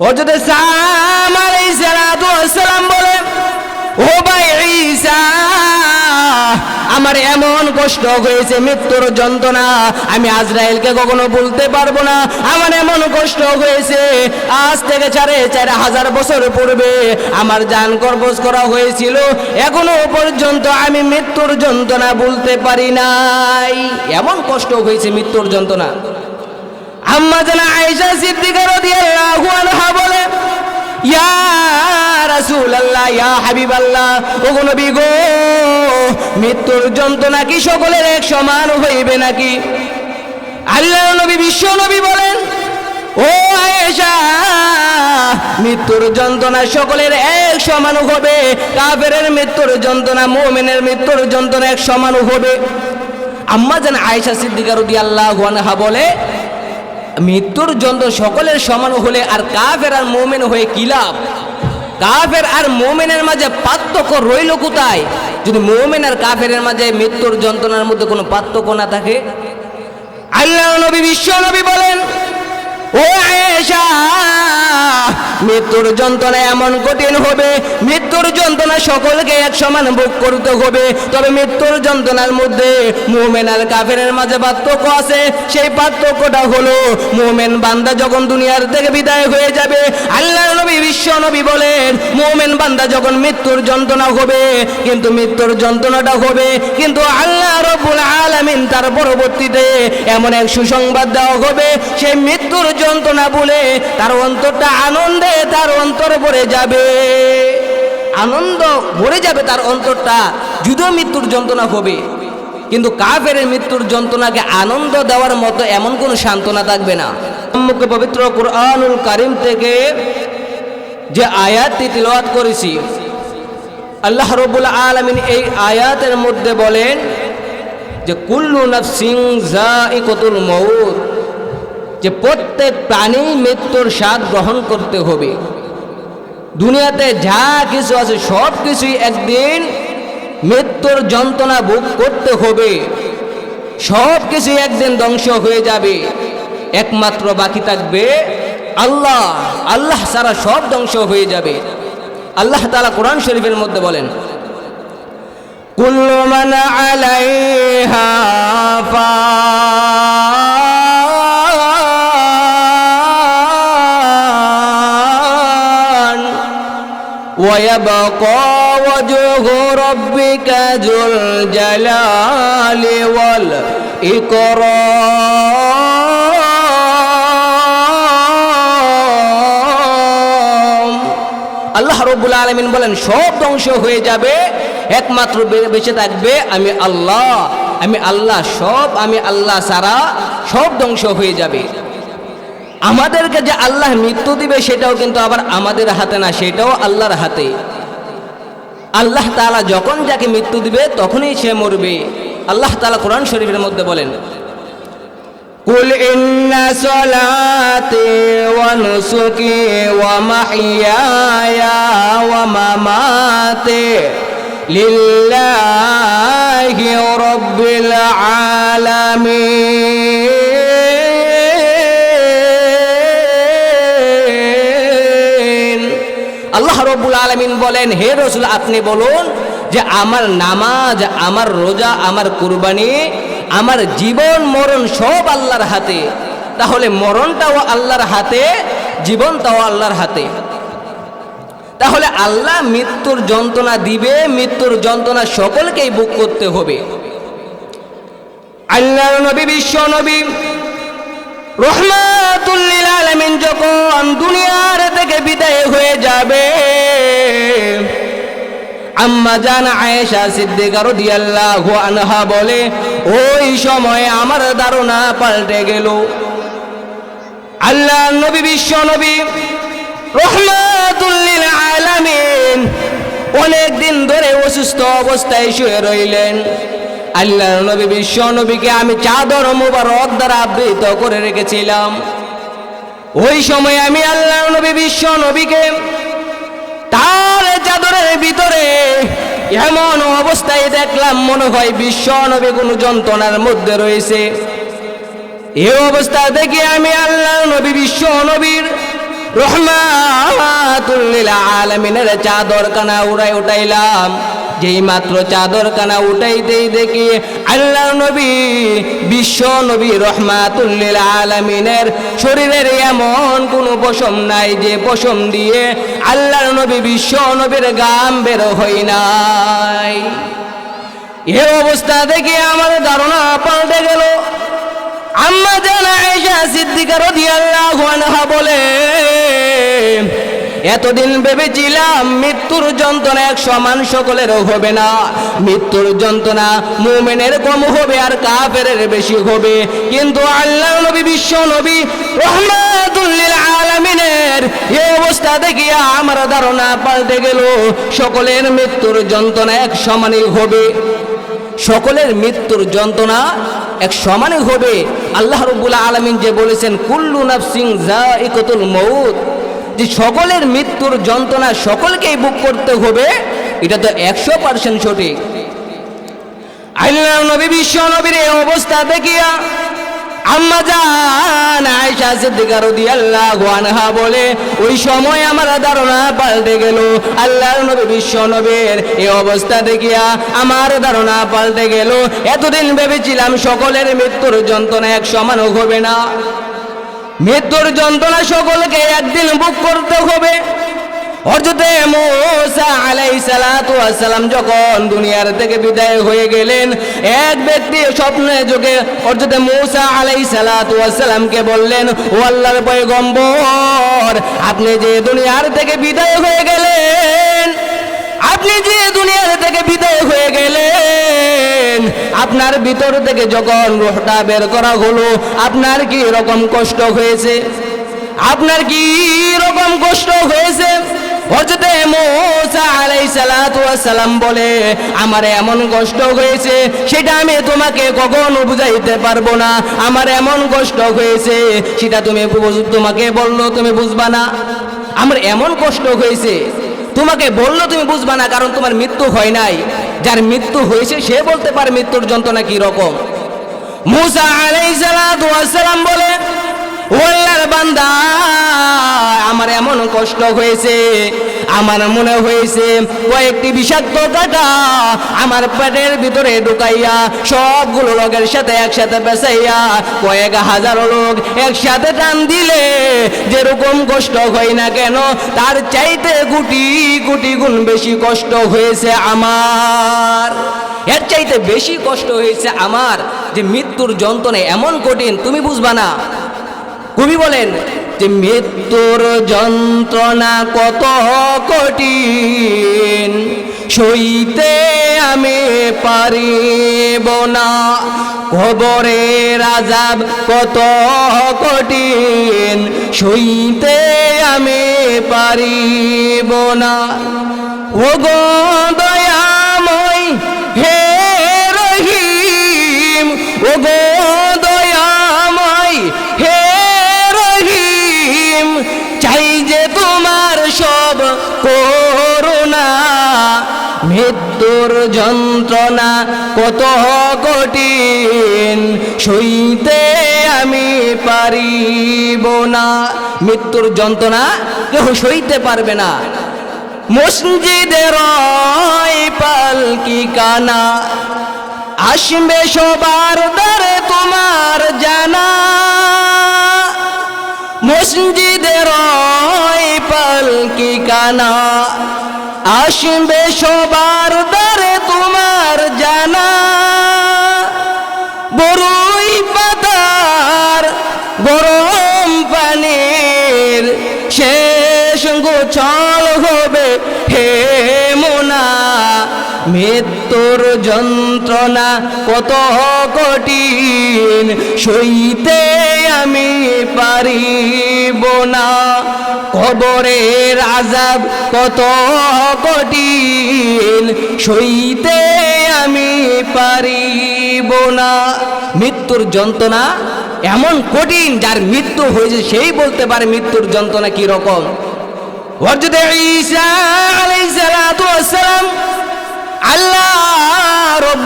ও আমার এমন কষ্ট হয়েছে, মৃত্যুর যন্ত্রণা, আমি আজরাইলকে কখনো বলতে পারব না। আমার এমন কষ্ট হয়েছে, আজ থেকে চারে চার হাজার বছর পূর্বে আমার যান কর্বজ করা হয়েছিল। এখনও পর্যন্ত আমি মৃত্যুর যন্ত্রণা বলতে পারি নাই। এমন কষ্ট হয়েছে, মৃত্যুর যন্ত্রণা। আম্মা ইয়া ইয়া গো, মৃত্যুর যন্ত্রণা কি সকলের এক সমান হইবে নাকি? আল্লাহ নবী, বিশ্ব নবী বলেন, ও আয়েশা, মৃত্যুর যন্ত্রণা সকলের এক সমান হবে। কাফেরের মৃত্যুর যন্ত্রণা, মুমিনের মৃত্যুর যন্ত্রণা এক সমান হবে। আম্মা জান আয়েশা সিদ্দিকা রাদিয়াল্লাহু আনহা বলে মৃত্যুর যন্ত্র সকলের সমান হলে আর কাফের আর মোমেন হয়ে কি লাভ? কাফের আর মোমেনের মাঝে পার্থক্য রইল কোথায়? যদি মোমেন আর কাফের মাঝে মৃত্যুর যন্ত্রণার মধ্যে কোনো পার্থক্য না থাকে? আল্লাহ নবী, বিশ্ব নবী বলেন ও আয়েশা, মৃত্যুর যন্ত্রণা এমন কঠিন হবে। মৃত্যুর যন্ত্রণা সকলকে এক সমান ভোগ করতে হবে। তবে মৃত্যুর যন্ত্রণার মধ্যে মুমেন আর কাফেরের মাঝে পার্থক্য আছে। সেই পার্থক্যটা হলো, মুমেন বান্দা যখন দুনিয়ার থেকে বিদায় হয়ে যাবে আল্লাহ নবী, বিশ্ব নবী বলেন, মুমেন বান্দা যখন মৃত্যুর যন্ত্রণা হবে, কিন্তু মৃত্যুর যন্ত্রণাটা হবে। কিন্তু আল্লাহ রব্বুল আলামিন তার পরবর্তীতে এমন এক সুসংবাদ দেওয়া হবে, সেই মৃত্যুর যন্ত্রণা বলে তার অন্তরটা আনন্দে তার অন্তর ভরে যাবে। আনন্দ ভরে যাবে তার অন্তরটা, যদিও মৃত্যুর যন্ত্রণা হবে। কিন্তু কাফের মৃত্যুর যন্ত্রণাকে আনন্দ দেওয়ার মতো এমন কোনো সান্ত্বনা থাকবে না। মুখে পবিত্র কুরআনুল কারিম থেকে যে আয়াতটি তিলওয়াত করেছি, আল্লাহ রবুল আলমিন এই আয়াতের মধ্যে বলেন যে, কুল্লু নফসিং জাইকাতুল মউত। যে প্রত্যেক প্রাণী মৃত্যুর স্বাদ গ্রহণ করতে হবে। দুনিয়াতে যা কিছু আছে, সব কিছুই একদিন মৃত্যুর যন্ত্রণা ভোগ করতে হবে। সব কিছুই একদিন ধ্বংস হয়ে যাবে। একমাত্র বাকি থাকবে আল্লাহ। আল্লাহ সারা সব ধ্বংস হয়ে যাবে। আল্লাহ তালা কোরআন শরীফের মধ্যে বলেন, কুল্লু মান আলাইহা ويبقى وجه ربك ذو الجلال والإكرام আল্লাহ রব্বুল আলমিন বলেন সব ধ্বংস হয়ে যাবে একমাত্র বে- বেঁচে থাকবে আমি আল্লাহ আমি আল্লাহ সব আমি আল্লাহ সারা সব ধ্বংস হয়ে যাবে আমাদেরকে যে আল্লাহ মৃত্যু দিবে সেটাও কিন্তু আবার আমাদের হাতে না, সেটাও আল্লাহর হাতে। আল্লাহ তালা যখন যাকে মৃত্যু দিবে তখনই সে মরবে। আল্লাহ তালা কোরআন শরীফের মধ্যে বলেন, কুল ইন্না সলাতি ওয়া নুসুকি ওয়া মাহইয়ায়া ওয়া মামাতি রব্বুল আলমিন বলেন, হে রসুল, আপনি বলুন যে আমার নামাজ, আমার রোজা, আমার কুরবানি, আমার জীবন, মরণ সব আল্লাহর হাতে। তাহলে মরণটাও আল্লাহর হাতে, জীবনটাও আল্লাহর হাতে। তাহলে আল্লাহ মৃত্যুর যন্ত্রণা দিবে, মৃত্যুর যন্ত্রণা সকলকেই বুক করতে হবে। আল্লাহ নবী, বিশ্ব নবী রহমাতুল্লিল আলমিন যখন দুনিয়ার থেকে বিদায় হয়ে যাবে, আম্মা জান আয়েশা সিদ্দিকা রাদিয়াল্লাহু আনহা বলে, ওই সময় আমার ধারণা পাল্টে গেল। আল্লাহ নবী, বিশ্ব নবী রহমাতুল্লিল আলামিন অনেক দিন ধরে অসুস্থ অবস্থায় শুয়ে রইলেন। আল্লাহ নবী, বিশ্ব নবীকে আমি চাদর মুবারক দ্বারা আবৃত করে রেখেছিলাম। ওই সময় আমি আল্লাহ নবী, বিশ্ব নবীকে তার চাদরের ভিতরে এমন অবস্থায় দেখলাম, মনে হয় বিশ্ব নবী কোনো যন্ত্রণার মধ্যে রয়েছে। এই অবস্থা দেখে আমি আল্লাহ নবী, বিশ্ব নবীর রহমাতুল্লিল আলমিনের চাদর কানা উড়াই উঠাইলাম। যেই মাত্র চাদর কানা উঠাইতেই দেখি আল্লাহ নবী, বিশ্ব নবী রহমাতুল্লিল আলমিনের শরীরের এমন কোনো পশম নাই যে পশম দিয়ে আল্লাহ নবী বিশ্ব নবীর গাম বের হই নাই। এ অবস্থা দেখে আমার ধারণা পাল্টে গেল। আম্মা জানা আয়েশা সিদ্দিকা রাদিয়াল্লাহু আনহা বলে, এতদিন ভেবেছিলাম মৃত্যুর যন্ত্রণা এক সমান সকলের হবে না। মৃত্যুর যন্ত্রণা মুমিনের কম হবে আর কাফের বেশি হবে। কিন্তু আল্লাহ নবী, বিশ্ব নবী রহমাতুল্লিল আলামিনের অবস্থা দেখিয়া আমার ধারণা পাল্টে গেল। সকলের মৃত্যুর যন্ত্রণা এক সমানই হবে। সকলের মৃত্যুর যন্ত্রণা এক সমানে হবে। আল্লাহ রবুল্লা আলমিন যে বলেছেন, কুল্লু নাফসিং জাইকাতুল মৌত যে সকলের মৃত্যুর যন্ত্রণা সকলকেই বুক করতে হবে, এটা তো একশো পার্সেন্ট সঠিক। আল্লাহ নবী বিশ্ব নবীর এই অবস্থা দেখিয়া বলে, ওই সময় আমার ধারণা পাল্টে গেল। নবী এই অবস্থা দেখিয়া ধারণা পাল্টে গেল। এতদিন ভেবেছিলাম সকলের মৃত্যুর যন্ত্রণা এক সমান হবে না। মৃত্যুর যন্ত্রণা সকলকে একদিন বুক করতে হবে। হযরতে মুসা সালাতু ওয়াসসালাম যখন দুনিয়ার থেকে বিদায় হয়ে গেলেন, এক ব্যক্তি স্বপ্নে যোগে হযরতে মুসা আলাইহিস সালাতু ওয়াসসালামকে বললেন, ও আল্লাহর পয়গম্বর, আপনি যে দুনিয়ার থেকে বিদায় হয়ে গেলেন, আপনি যে দুনিয়ার থেকে বিদায় হয়ে গেলেন, আপনার ভিতর থেকে যখন রোহটা বের করা হলো, আপনার কি রকম কষ্ট হয়েছে? আপনার কি রকম কষ্ট হয়েছে? হজরতে মুসা আলাইহিস সালাতু ওয়াসসালাম বলে, আমার এমন কষ্ট হয়েছে, সেটা আমি তোমাকে কখনো বুঝাইতে পারব না। আমার এমন কষ্ট হয়েছে, সেটা তুমি তোমাকে বলল তুমি বুঝবা না। আমার এমন কষ্ট হয়েছে, তোমাকে বলল তুমি বুঝবা না, কারণ তোমার মৃত্যু হয় নাই। যার মৃত্যু হয়েছে, সে বলতে পারে মৃত্যুর যন্ত্রণা কি রকম? মুসা আলাইহিস সালাতু বলে ও বান্দা কষ্ট হয়েছে? আমার মনে হয়েছে, কয়েকটি বিষাক্ত কাটা আমার পেটের ভিতরে ঢুকাইয়া সবগুলো লোকের সাথে একসাথে বেসাইয়া কয়েক হাজার লোক একসাথে টান দিলে যেরকম কষ্ট হয় না কেন, তার চাইতে গুটি গুটি গুণ বেশি কষ্ট হয়েছে আমার। এর চাইতে বেশি কষ্ট হয়েছে আমার যে মৃত্যুর যন্ত্রণে এমন কঠিন, তুমি বুঝবা না। কবি বলেন মৃত্যুর যন্ত্রণা কত কঠিন। সইতে আমি পারিব না। খবরের আজাব কত কঠিন। সইতে আমি পারিব না। ও গো দয়াময় হে রহিম ও মৃত্যুর যন্ত্রণা কত কঠিন, সইতে আমি পারিব না। মৃত্যুর যন্ত্রণা কেউ সইতে পারবে না। মসজিদের পালকি কানা, আসবে সবার দ্বারে তোমার জানা। মসজিদের পালকি কানা আসবে সবার দ্বারে তোমার জানা। বড়ই পাতার গরম পানির শেষ গোছল হবে হে মোনা। মৃত্যুর যন্ত্রণা কত কঠিন, সইতে আমি পারিব না। কবরের আজাব কত কঠিন, সইতে আমি পারিব না। মৃত্যুর যন্ত্রণা এমন কঠিন যার মৃত্যু হয়েছে, সেই বলতে পারে মৃত্যুর যন্ত্রণা কি রকম? ওয়াস সালাম আল্লাহ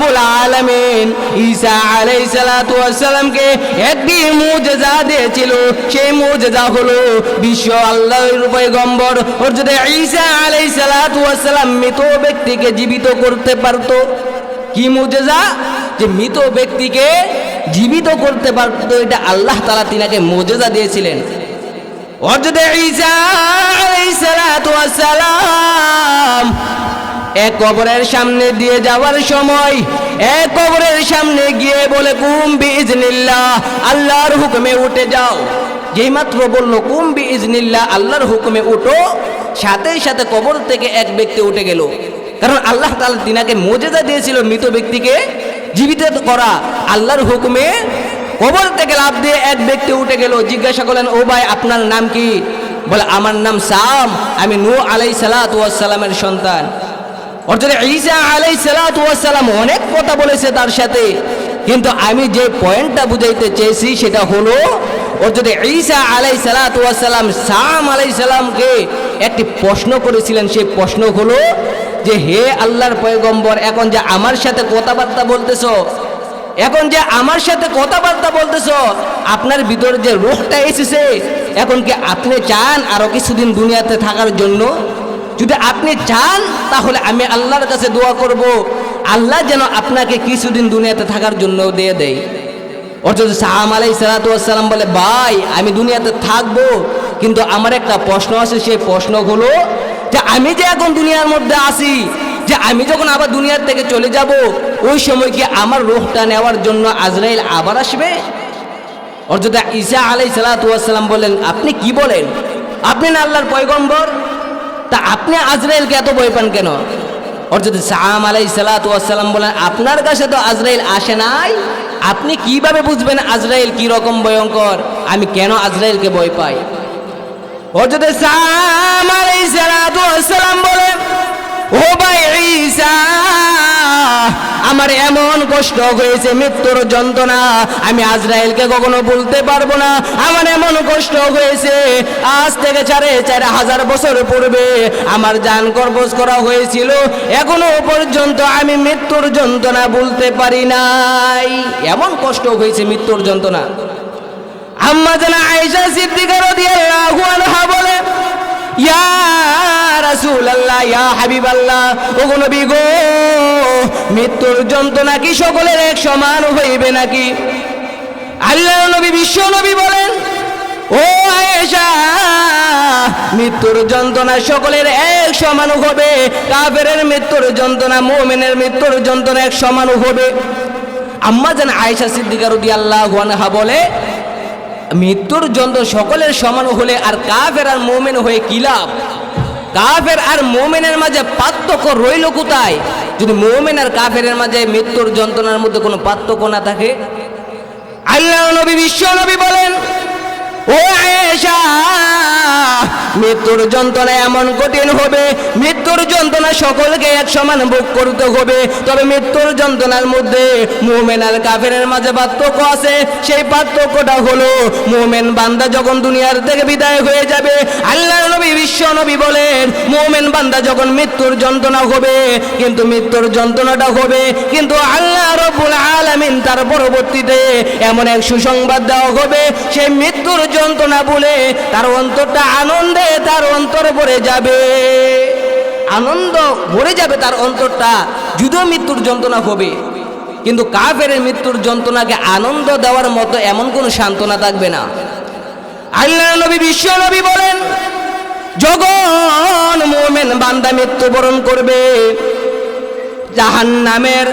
রব্বুল আলামিন ঈসা আলাইহিস সালাতু ওয়াসসালামকে একটি মুজিজা দিয়েছিল। সেই মুজিজা হলো বিশ্ব আল্লাহর পয়গম্বর। হযরত ঈসা আলাইহিস সালাতু ওয়াসসালাম মৃত ব্যক্তিকে জীবিত করতে পারত, কি মুজিজা? যে মৃত ব্যক্তিকে জীবিত করতে পারত, এটা আল্লাহ তাআলা তিনাকে মুজিজা দিয়েছিলেন। হযরত ঈসা আলাইহিস সালাতু ওয়াসসালাম এক কবরের সামনে দিয়ে যাওয়ার সময় এক কবরের সামনে গিয়ে বলে, কুম বিজনিল্লাহ আল্লাহর হুকুমে উঠে যাও। যেই মাত্র বলল, কুম বিজনিল্লাহ আল্লাহর হুকুমে উঠো। সাথে সাথে কবর থেকে এক ব্যক্তি উঠে গেল। কারণ আল্লাহ তাআলা তিনাকে মজেদা দিয়েছিল মৃত ব্যক্তিকে জীবিত করা। আল্লাহর হুকুমে কবর থেকে লাভ দিয়ে এক ব্যক্তি উঠে গেল। জিজ্ঞাসা করলেন, ও ভাই, আপনার নাম কি? বলে, আমার নাম সাম, আমি নূ আলাই সালামের সন্তান। অর্থাৎ ঈসা আলাই সালাম অনেক কথা বলেছে তার সাথে। কিন্তু আমি যে পয়েন্টটা বুঝাইতে চেয়েছি সেটা হলো অর্থাৎ ঈসা আলাই সালাম, সাম আলাই সালামকে একটি প্রশ্ন করেছিলেন। সেই প্রশ্ন হলো যে, হে আল্লাহর পয়গম্বর, এখন যে আমার সাথে কথাবার্তা বলতেছো, এখন যে আমার সাথে কথাবার্তা বলতেছ, আপনার ভিতরে যে রোগটা এসেছে, এখন কি আপনি চান আরও কিছুদিন দুনিয়াতে থাকার জন্য? যদি আপনি চান, তাহলে আমি আল্লাহর কাছে দোয়া করব। আল্লাহ যেন আপনাকে কিছুদিন দুনিয়াতে থাকার জন্য দিয়ে দেয়। অর্থাৎ সাহাম আলাই সালাতাম বলে, ভাই, আমি দুনিয়াতে থাকব। কিন্তু আমার একটা প্রশ্ন আছে, সেই প্রশ্ন হলো যে আমি যে এখন দুনিয়ার মধ্যে আসি যে আমি যখন আবার দুনিয়ার থেকে চলে যাব, ওই সময় কি আমার রোহটা নেওয়ার জন্য আজরাইল আবার আসবে? অর্থাৎ ঈসা আলাই সালাতাম বলেন, আপনি কি বলেন? আপনি না আল্লাহর পয়গম্বর? তা আপনি আজরাইলকে এত ভয় পান কেন? ওর যদি সাম আলাই সালাতাম বলেন, আপনার কাছে তো আজরাইল আসে নাই, আপনি কীভাবে বুঝবেন আজরাইল কি রকম ভয়ঙ্কর? আমি কেন আজরাইলকে ভয় পাই? ওর যদি সাম আলাই সালাতাম বলেন, ও ভাই ঈসা আমার এমন কষ্ট হয়েছে, মৃত্যুর যন্ত্রণা আমি আজরাইলকে কখনো বলতে পারব না। আমার এমন কষ্ট হয়েছে, আজ থেকে চারে চার হাজার বছর পূর্বে আমার যান কর্বজ করা হয়েছিল। এখনও পর্যন্ত আমি মৃত্যুর যন্ত্রণা বলতে পারি নাই। এমন কষ্ট হয়েছে, মৃত্যুর যন্ত্রণা। আম্মা জানা আয়েশা সিদ্দিকা রাদিয়াল্লাহু আনহা বলে ইয়া ইয়া হাবিবাল্লাহ ওগো নবী গো, মৃত্যুর যন্ত্রণা কি সকলের এক সমান হইবে নাকি? আল্লাহ নবী, বিশ্ব নবী বলেন, ও আয়েশা, মৃত্যুর যন্ত্রণা সকলের এক সমান হবে, কাফেরের মৃত্যুর যন্ত্রণা, মোমেনের মৃত্যুর যন্ত্রণা এক সমান হবে। আম্মা যেন আয়েশা সিদ্দিকা রাদিয়াল্লাহু আনহা বলে মৃত্যুর যন্ত্র সকলের সমান হলে আর কাফের আর মোমেন হয়ে কি লাভ? কাফের আর মোমেনের মাঝে পার্থক্য রইল কোথায়? যদি মোমেন আর কাফের মাঝে মৃত্যুর যন্ত্রণার মধ্যে কোনো পার্থক্য না থাকে? আল্লাহ নবী, বিশ্ব নবী বলেন, ও আয়েশা মৃত্যুর যন্ত্রণা এমন কঠিন হবে, মৃত্যুর যন্ত্রণা সকলকে এক সমান ভোগ করতে হবে। তবে মৃত্যুর যন্ত্রণার মধ্যে মুমেন আর কাফেরের মাঝে পার্থক্য আছে। সেই পার্থক্যটা হলো, মোমেন বান্দা যখন দুনিয়ার থেকে বিদায় হয়ে যাবে আল্লাহ নবী, বিশ্ব নবী বলেন, মোমেন বান্দা যখন মৃত্যুর যন্ত্রণা হবে, কিন্তু মৃত্যুর যন্ত্রণাটা হবে, কিন্তু আল্লাহ রব্বুল আলামিন তার পরবর্তীতে এমন এক সুসংবাদ দেওয়া হবে, সেই মৃত্যুর যন্ত্রণা বলে তার অন্তরটা আনন্দে তার অন্তর ভরে যাবে। আনন্দ ভরে যাবে তার অন্তরটা, যদিও মৃত্যুর যন্ত্রণা হবে। কিন্তু কাফের মৃত্যুর যন্ত্রণাকে আনন্দ দেওয়ার মতো এমন কোনো সান্ত্বনা থাকবে না। আল্লাহ নবী, বিশ্ব নবী বলেন, জগন মোমেন বান্দা মৃত্যুবরণ করবে। জাহান নামের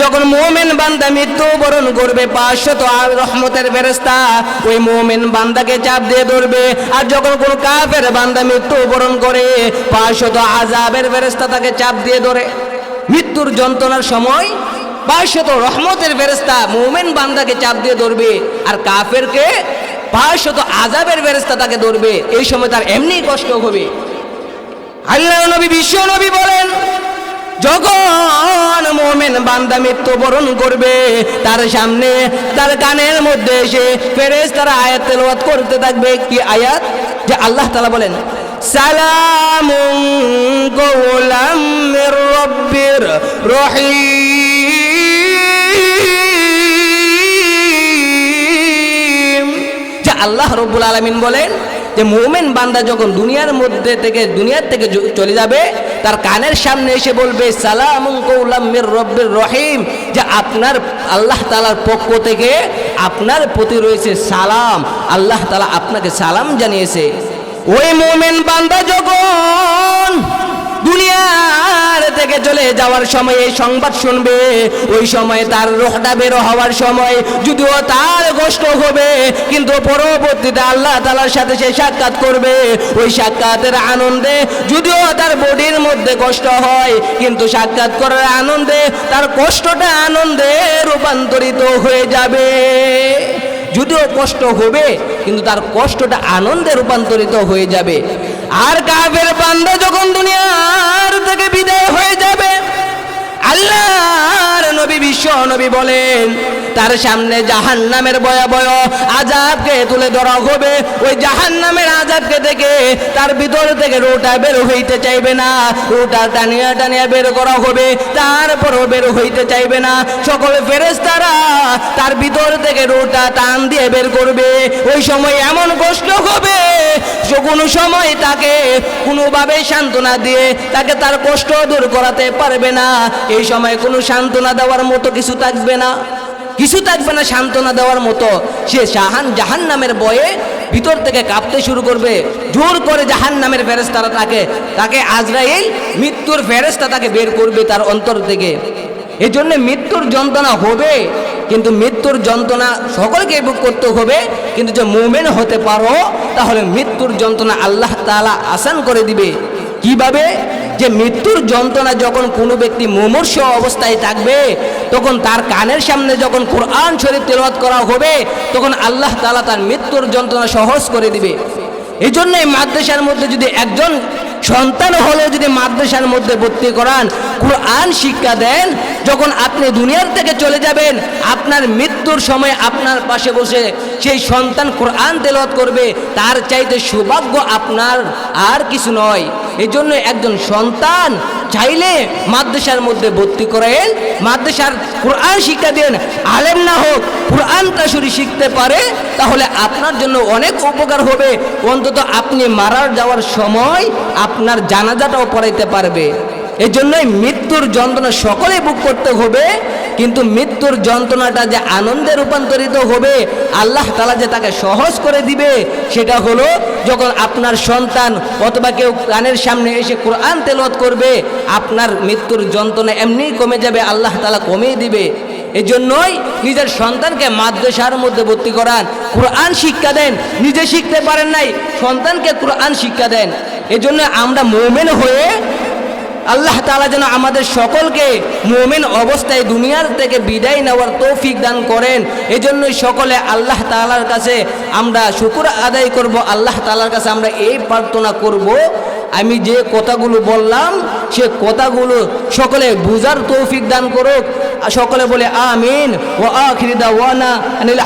যখন মোমেন বান্দা মৃত্যুবরণ করবে, পাঁচশত রহমতের ফেরেস্তা ওই মোমেন বান্দাকে চাপ দিয়ে ধরবে। আর যখন কোন কাফের বান্দা মৃত্যুবরণ করে, পাঁচশত আজাবের ফেরেস্তা তাকে চাপ দিয়ে ধরে। মৃত্যুর যন্ত্রণার সময় পাঁচশত রহমতের ফেরেস্তা মোমেন বান্দাকে চাপ দিয়ে ধরবে। আর কাফেরকে পাঁচশত আজাবের ফেরেস্তা তাকে ধরবে। এই সময় তার এমনি কষ্ট হবে। আল্লাহ নবী, বিশ্ব নবী বলেন যখন মোমেন বান্দা মৃত্যুবরণ করবে, তার সামনে, তার কানের মধ্যে এসে ফেরেস তারা আয়াত তেলাওয়াত করতে থাকবে। কি আয়াত? যে আল্লাহ তালা বলেন মির রব্বির যে আল্লাহ রব্বুল আলামিন বলেন যে মোমেন বান্দা যখন দুনিয়ার মধ্যে থেকে, দুনিয়ার থেকে চলে যাবে, তার কানের সামনে এসে বলবে সালাম কৌলাম রব্বের রব্বির রহিম। যে আপনার, আল্লাহ তালার পক্ষ থেকে আপনার প্রতি রয়েছে সালাম। আল্লাহ তালা আপনাকে সালাম জানিয়েছে। ওই মোমেন বান্দা যখন দুনিয়ার থেকে চলে যাওয়ার সময় এই সংবাদ শুনবে। ওই সময় তার রোহটা বের হওয়ার সময় যদিও তার কষ্ট হবে, কিন্তু পরবর্তীতে আল্লাহ তালার সাথে সে সাক্ষাৎ করবে। ওই সাক্ষাতের আনন্দে যদিও তার বডির মধ্যে কষ্ট হয়, কিন্তু সাক্ষাৎ করার আনন্দে তার কষ্টটা আনন্দে রূপান্তরিত হয়ে যাবে। যদিও কষ্ট হবে, কিন্তু তার কষ্টটা আনন্দে রূপান্তরিত হয়ে যাবে। আর কাফের বান্দা যখন দুনিয়ার থেকে বিদায় হয়ে যাবে আল্লাহর নবী বিশ্ব নবী বলেন, তার সামনে জাহান নামের বয়া বয় আজাবকে তুলে ধরা হবে। ওই জাহান নামের আজাবকে দেখে তার ভিতর থেকে রোটা বের হইতে চাইবে না, রোটা টানিয়া টানিয়া বের করা হবে, তারপরও বের হইতে চাইবে না। সকল ফেরেস্তারা তার ভিতর থেকে রোটা টান দিয়ে বের করবে। ওই সময় এমন কষ্ট হবে কোনো সময় তাকে কোনোভাবে সান্ত্বনা দিয়ে তাকে তার কষ্ট দূর করাতে পারবে না। এই সময় কোনো সান্ত্বনা দেওয়ার মতো কিছু থাকবে না। কিছু থাকবে না সান্ত্বনা দেওয়ার মতো। সে জাহান জাহান নামের বয়ে ভিতর থেকে কাঁপতে শুরু করবে। জোর করে জাহান নামের ফেরেস্তারা তাকে তাকে আজরাইল মৃত্যুর ফেরেস্তা তাকে বের করবে তার অন্তর থেকে। এই জন্য মৃত্যুর যন্ত্রণা হবে, কিন্তু মৃত্যুর যন্ত্রণা সকলকে ভোগ করতে হবে। কিন্তু যে মোমেন হতে পারো, তাহলে মৃত্যুর যন্ত্রণা আল্লাহ তাআলা আসান করে দিবে। কীভাবে? যে মৃত্যুর যন্ত্রণা যখন কোনো ব্যক্তি মুমূর্ষ অবস্থায় থাকবে, তখন তার কানের সামনে যখন কোরআন শরীফ তেলবাদ করা হবে, তখন আল্লাহ তালা তার মৃত্যুর যন্ত্রণা সহজ করে দিবে। এই জন্যই মাদ্রাসার মধ্যে যদি একজন সন্তান হলেও যদি মাদ্রাসার মধ্যে ভর্তি করান, কোরআন শিক্ষা দেন, যখন আপনি দুনিয়ার থেকে চলে যাবেন, আপনার মৃত্যুর সময় আপনার পাশে বসে সেই সন্তান কোরআন তেলত করবে, তার চাইতে সৌভাগ্য আপনার আর কিছু নয়। এজন্য জন্য একজন সন্তান চাইলে মাদ্রাসার মধ্যে ভর্তি করেন। মাদ্রাসার কোরআন শিক্ষা দেন আলেম না হোক, কোরআনটা শুরু শিখতে পারে, তাহলে আপনার জন্য অনেক উপকার হবে। অন্তত আপনি মারার যাওয়ার সময় আপনার জানাজাটাও পড়াইতে পারবে। এই জন্যই মৃত্যুর যন্ত্রণা সকলে বুক করতে হবে, কিন্তু মৃত্যুর যন্ত্রণাটা যে আনন্দে রূপান্তরিত হবে, আল্লাহ তালা যে তাকে সহজ করে দিবে, সেটা হলো যখন আপনার সন্তান অথবা কেউ কানের সামনে এসে কোরআন তেলত করবে, আপনার মৃত্যুর যন্ত্রণা এমনিই কমে যাবে, আল্লাহ তালা কমিয়ে দিবে। এজন্যই নিজের সন্তানকে মাদ্রাসার মধ্যে ভর্তি করান, কোরআন শিক্ষা দেন, নিজে শিখতে পারেন নাই, সন্তানকে কোরআন শিক্ষা দেন। এজন্য আমরা মোমেন হয়ে আল্লাহ তাআলা যেন আমাদের সকলকে মোমেন অবস্থায় দুনিয়ার থেকে বিদায় নেওয়ার তৌফিক দান করেন। এজন্যই সকলে আল্লাহ তালার কাছে আমরা শুকুর আদায় করব, আল্লাহ তালার কাছে আমরা এই প্রার্থনা করব। আমি যে কথাগুলো বললাম, সে কথাগুলো সকলে বুঝার তৌফিক দান করুক। সকলে বলে, আমিন। ও আখির দাওয়ানা আনিল